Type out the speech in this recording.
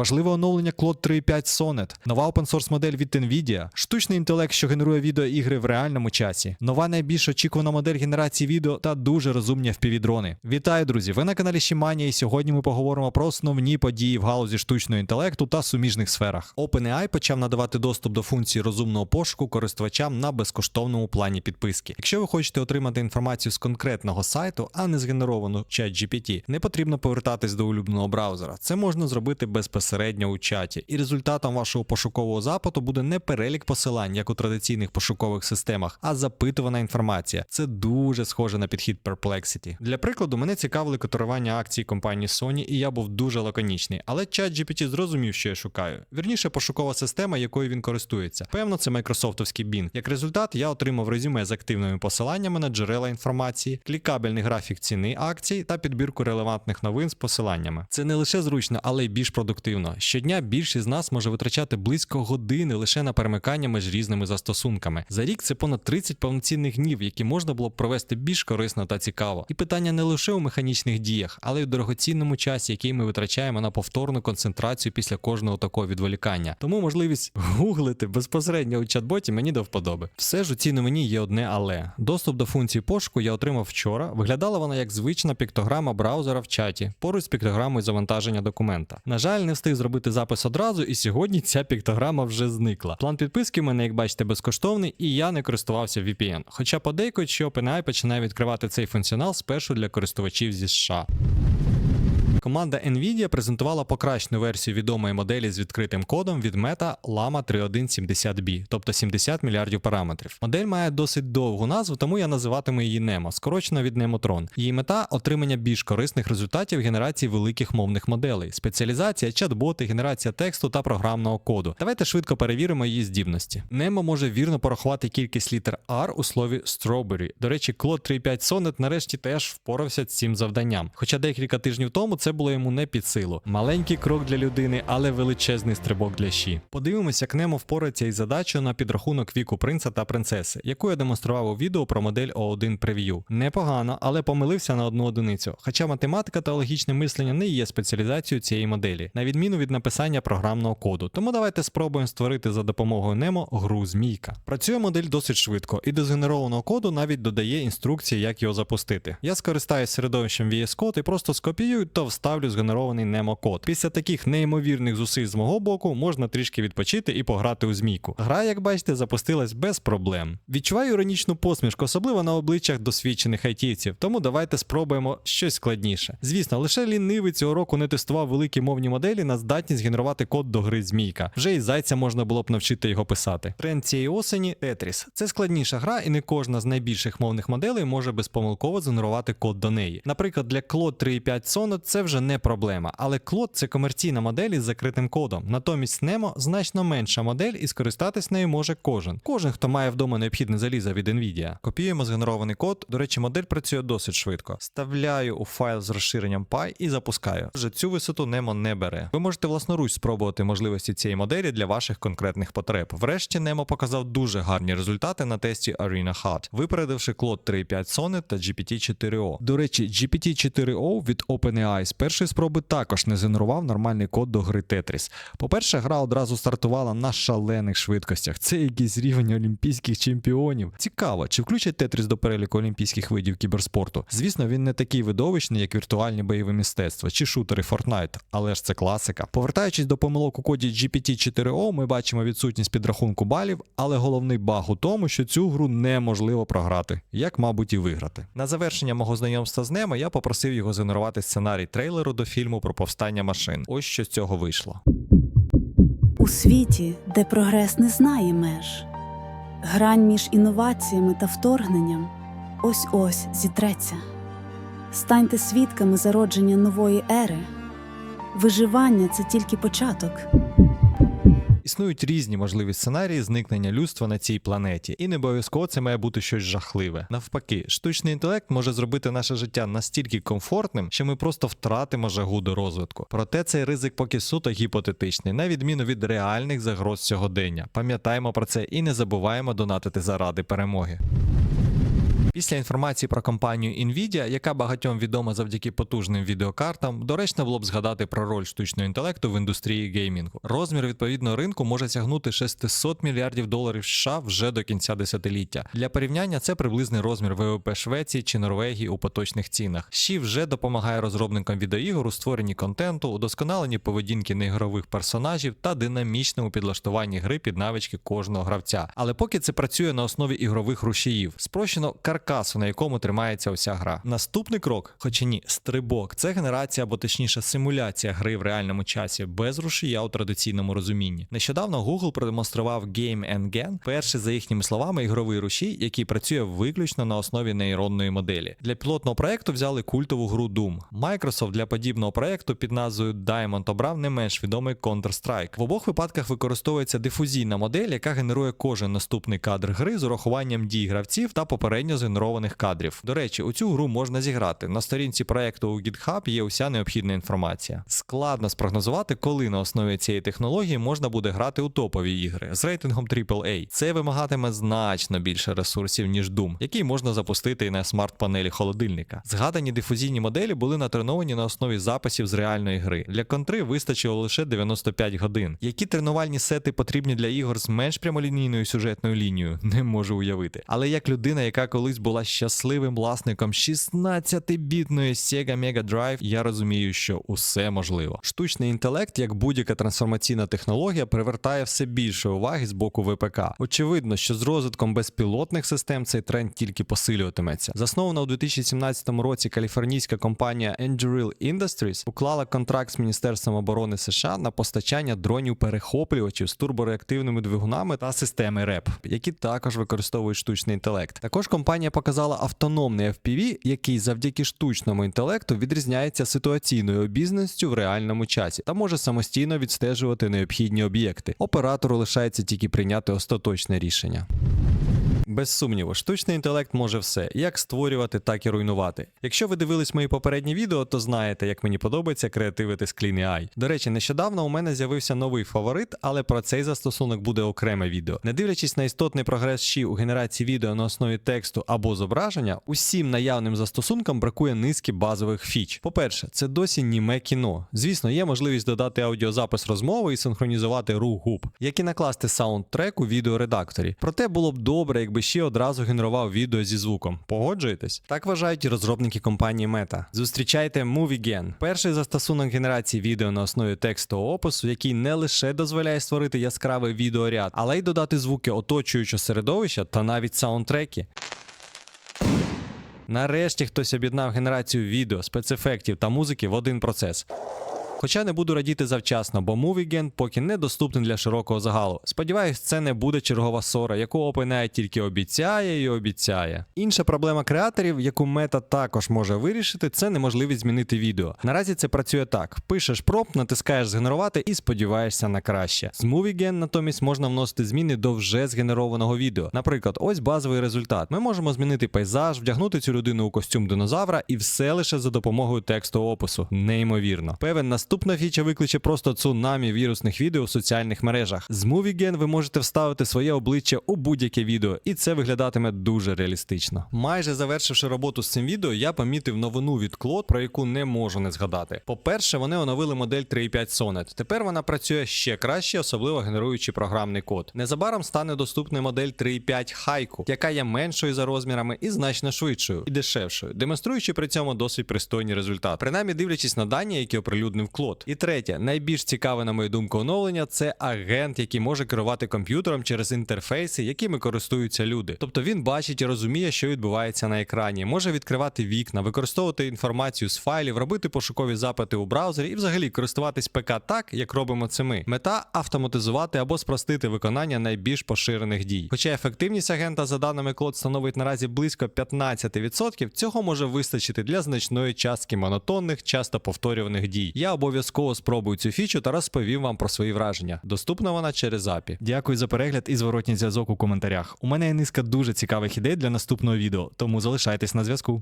Важливе оновлення Claude 3.5 Sonnet, нова open-source модель від Nvidia, штучний інтелект, що генерує відеоігри в реальному часі, нова найбільш очікувана модель генерації відео та дуже розумні FPV-дрони. Вітаю, друзі! Ви на каналі Щіманія, і сьогодні ми поговоримо про основні події в галузі штучного інтелекту та суміжних сферах. OpenAI почав надавати доступ до функції розумного пошуку користувачам на безкоштовному плані підписки. Якщо ви хочете отримати інформацію з конкретного сайту, а не згенеровану чат GPT, не потрібно повертатись до улюбленого браузера. Це можна зробити безпосередньо у чаті, і результатом вашого пошукового запиту буде не перелік посилань, як у традиційних пошукових системах, а запитувана інформація. Це дуже схоже на підхід Perplexity. Для прикладу, мене цікавили котирування акцій компанії Sony, і я був дуже лаконічний, але чат GPT зрозумів, що я шукаю. Вірніше, пошукова система, якою він користується. Певно, це майкрософтовський Bing. Як результат, я отримав резюме з активними посиланнями на джерела інформації, клікабельний графік ціни акцій та підбірку релевантних новин з посиланнями. Це не лише зручно, але й більш продуктивно. Щодня більшість з нас може витрачати близько години лише на перемикання між різними застосунками. За рік це понад 30 повноцінних днів, які можна було б провести більш корисно та цікаво. І питання не лише у механічних діях, але й у дорогоцінному часі, який ми витрачаємо на повторну концентрацію після кожного такого відволікання. Тому можливість гуглити безпосередньо у чат-боті мені до вподоби. Все ж у цій новині є одне але. Доступ до функції пошуку я отримав вчора. Виглядала вона як звична піктограма браузера в чаті, поруч з піктограмою завантаження документа. На жаль, не встиг зробити запис одразу, і сьогодні ця піктограма вже зникла. План підписки в мене, як бачите, безкоштовний, і я не користувався VPN. Хоча подейкують, що OpenAI починає відкривати цей функціонал спершу для користувачів зі США. Команда Nvidia презентувала покращену версію відомої моделі з відкритим кодом від Meta Llama 3170B, тобто 70 мільярдів параметрів. Модель має досить довгу назву, тому я називатиму її Nemo, скорочено від Nemotron. Її мета отримання більш корисних результатів генерації великих мовних моделей, спеціалізація, чат-боти, генерація тексту та програмного коду. Давайте швидко перевіримо її здібності. Nemo може вірно порахувати кількість літер R у слові strawberry. До речі, Claude 3.5 Sonnet нарешті теж впорався з цим завданням. Хоча декілька тижнів тому це було йому не під силу. Маленький крок для людини, але величезний стрибок для щі. Подивимося, як Немо впорається із задачею на підрахунок віку принца та принцеси, яку я демонстрував у відео про модель O1 Preview. Непогано, але помилився на одну одиницю. Хоча математика та логічне мислення не є спеціалізацією цієї моделі, на відміну від написання програмного коду. Тому давайте спробуємо створити за допомогою Немо гру змійка. Працює модель досить швидко, і до згенерованого коду навіть додає інструкції, як його запустити. Я скористаюсь середовищем VS Code і просто скопіюю та вставлю згенерований Nemo код. Після таких неймовірних зусиль з мого боку можна трішки відпочити і пограти у змійку. Гра, як бачите, запустилась без проблем. Відчуваю іронічну посмішку, особливо на обличчях досвідчених айтівців, тому давайте спробуємо щось складніше. Звісно, лише лінивий цього року не тестував великі мовні моделі на здатність генерувати код до гри змійка. Вже і зайця можна було б навчити його писати. Тренд цієї осені Tetris. Це складніша гра, і не кожна з найбільших мовних моделей може безпомилково згенерувати код до неї. Наприклад, для Claude 3.5 Sonnet це вже не проблема, але Claude – це комерційна модель із закритим кодом. Натомість Nemo значно менша модель, і скористатись нею може кожен. Кожен, хто має вдома необхідне залізо від Nvidia. Копіюємо згенерований код. До речі, модель працює досить швидко. Вставляю у файл з розширенням Py і запускаю. Вже цю висоту Nemo не бере. Ви можете власноруч спробувати можливості цієї моделі для ваших конкретних потреб. Врешті Nemo показав дуже гарні результати на тесті Arena Hut, випередивши Claude 3.5 Sonnet та GPT-4o. До речі, GPT-4o від OpenAI першої спроби також не згенерував нормальний код до гри Tetris. По-перше, гра одразу стартувала на шалених швидкостях. Це якийсь рівень олімпійських чемпіонів. Цікаво, чи включать Tetris до переліку олімпійських видів кіберспорту? Звісно, він не такий видовищний, як віртуальні бойові мистецтва чи шутери Fortnite, але ж це класика. Повертаючись до помилок у коді GPT-4o, ми бачимо відсутність підрахунку балів, але головний баг у тому, що цю гру неможливо програти, як, мабуть, і виграти. На завершення мого знайомства з Немо я попросив його згенерувати сценарій трейлеру до фільму про повстання машин. Ось що з цього вийшло. У світі, де прогрес не знає меж, грань між інноваціями та вторгненням ось ось зітреться. Станьте свідками зародження нової ери. Виживання це тільки початок. Існують різні можливі сценарії зникнення людства на цій планеті, і не обов'язково це має бути щось жахливе. Навпаки, штучний інтелект може зробити наше життя настільки комфортним, що ми просто втратимо жагу до розвитку. Проте цей ризик поки суто гіпотетичний, на відміну від реальних загроз сьогодення. Пам'ятаємо про це і не забуваємо донатити заради перемоги. Після інформації про компанію Nvidia, яка багатьом відома завдяки потужним відеокартам, доречно було б згадати про роль штучного інтелекту в індустрії геймінгу. Розмір відповідного ринку може сягнути 600 мільярдів доларів США вже до кінця десятиліття. Для порівняння це приблизний розмір ВВП Швеції чи Норвегії у поточних цінах. Щі вже допомагає розробникам відеоігор у створенні контенту, удосконаленні поведінки неігрових персонажів та динамічному підлаштуванні гри під навички кожного гравця. Але поки це працює на основі ігрових рушіїв, спрощено каркасу, на якому тримається уся гра. Наступний крок, хоч ні, стрибок, це генерація або точніше симуляція гри в реальному часі без рушія у традиційному розумінні. Нещодавно Google продемонстрував Game Gen, перший за їхніми словами ігровий рушій, який працює виключно на основі нейронної моделі. Для пілотного проекту взяли культову гру Doom. Microsoft для подібного проекту під назвою Diamond обрав не менш відомий Counter-Strike. В обох випадках використовується дифузійна модель, яка генерує кожен наступний кадр гри з урахуванням дій гравців та попередньо згенерованих кадрів. До речі, у цю гру можна зіграти. На сторінці проекту у GitHub є уся необхідна інформація. Складно спрогнозувати, коли на основі цієї технології можна буде грати у топові ігри з рейтингом AAA. Це вимагатиме значно більше ресурсів, ніж Doom, який можна запустити і на смарт-панелі холодильника. Згадані дифузійні моделі були натреновані на основі записів з реальної гри. Для контри вистачило лише 95 годин. Які тренувальні сети потрібні для ігор з менш прямолінійною сюжетною лінією, не можу уявити. Але як людина, яка колись була щасливим власником 16-бітної Sega Mega Drive, я розумію, що усе можливо. Штучний інтелект, як будь-яка трансформаційна технологія, привертає все більше уваги з боку ВПК. Очевидно, що з розвитком безпілотних систем цей тренд тільки посилюватиметься. Заснована у 2017 році каліфорнійська компанія Anduril Industries уклала контракт з Міністерством оборони США на постачання дронів-перехоплювачів з турбореактивними двигунами та системи РЕП, які також використовують штучний інтелект. Також компанія показала автономний FPV, який завдяки штучному інтелекту відрізняється ситуаційною обізнаністю в реальному часі та може самостійно відстежувати необхідні об'єкти. Оператору лишається тільки прийняти остаточне рішення. Без сумніву, штучний інтелект може все, як створювати, так і руйнувати. Якщо ви дивились мої попередні відео, то знаєте, як мені подобається креативити з Clean AI. До речі, нещодавно у мене з'явився новий фаворит, але про цей застосунок буде окреме відео. Не дивлячись на істотний прогрес щі у генерації відео на основі тексту або зображення, усім наявним застосункам бракує низки базових фіч. По-перше, це досі німе кіно. Звісно, є можливість додати аудіозапис розмови і синхронізувати рух губ, як і накласти саундтрек у відеоредакторі. Проте було б добре, якби ще одразу генерував відео зі звуком. Погоджуєтесь? Так вважають і розробники компанії Meta. Зустрічайте MovieGen, перший застосунок генерації відео на основі текстового опису, який не лише дозволяє створити яскравий відеоряд, але й додати звуки оточуючого середовища та навіть саундтреки. Нарешті хтось об'єднав генерацію відео, спецефектів та музики в один процес. Хоча не буду радіти завчасно, бо MovieGen поки не доступний для широкого загалу. Сподіваюсь, це не буде чергова сора, яку OpenAI тільки обіцяє і обіцяє. Інша проблема креаторів, яку мета також може вирішити, це неможливість змінити відео. Наразі це працює так: пишеш промпт, натискаєш згенерувати і сподіваєшся на краще. З MovieGen натомість можна вносити зміни до вже згенерованого відео. Наприклад, ось базовий результат. Ми можемо змінити пейзаж, вдягнути цю людину у костюм динозавра, і все лише за допомогою текстового опису. Неймовірно. Певен наступна фіча викличе просто цунамі вірусних відео в соціальних мережах. З MovieGen ви можете вставити своє обличчя у будь-яке відео, і це виглядатиме дуже реалістично. Майже завершивши роботу з цим відео, я помітив новину від Claude, про яку не можу не згадати. По-перше, вони оновили модель 3.5 Sonnet. Тепер вона працює ще краще, особливо генеруючи програмний код. Незабаром стане доступна модель 3.5 Haiku, яка є меншою за розмірами і значно швидшою і дешевшою, демонструючи при цьому досить пристойні результати. Принаймні дивлячись на дані, які оприлюднив Клод. І третє, найбільш цікаве, на мою думку, оновлення це агент, який може керувати комп'ютером через інтерфейси, якими користуються люди. Тобто він бачить і розуміє, що відбувається на екрані, може відкривати вікна, використовувати інформацію з файлів, робити пошукові запити у браузері і взагалі користуватись ПК так, як робимо це ми. Мета автоматизувати або спростити виконання найбільш поширених дій. Хоча ефективність агента, за даними Клод, становить наразі близько 15%, цього може вистачити для значної частки монотонних, часто повторюваних дій. Я обов'язково спробую цю фічу та розповім вам про свої враження. Доступна вона через API. Дякую за перегляд і зворотній зв'язок у коментарях. У мене є низка дуже цікавих ідей для наступного відео, тому залишайтесь на зв'язку.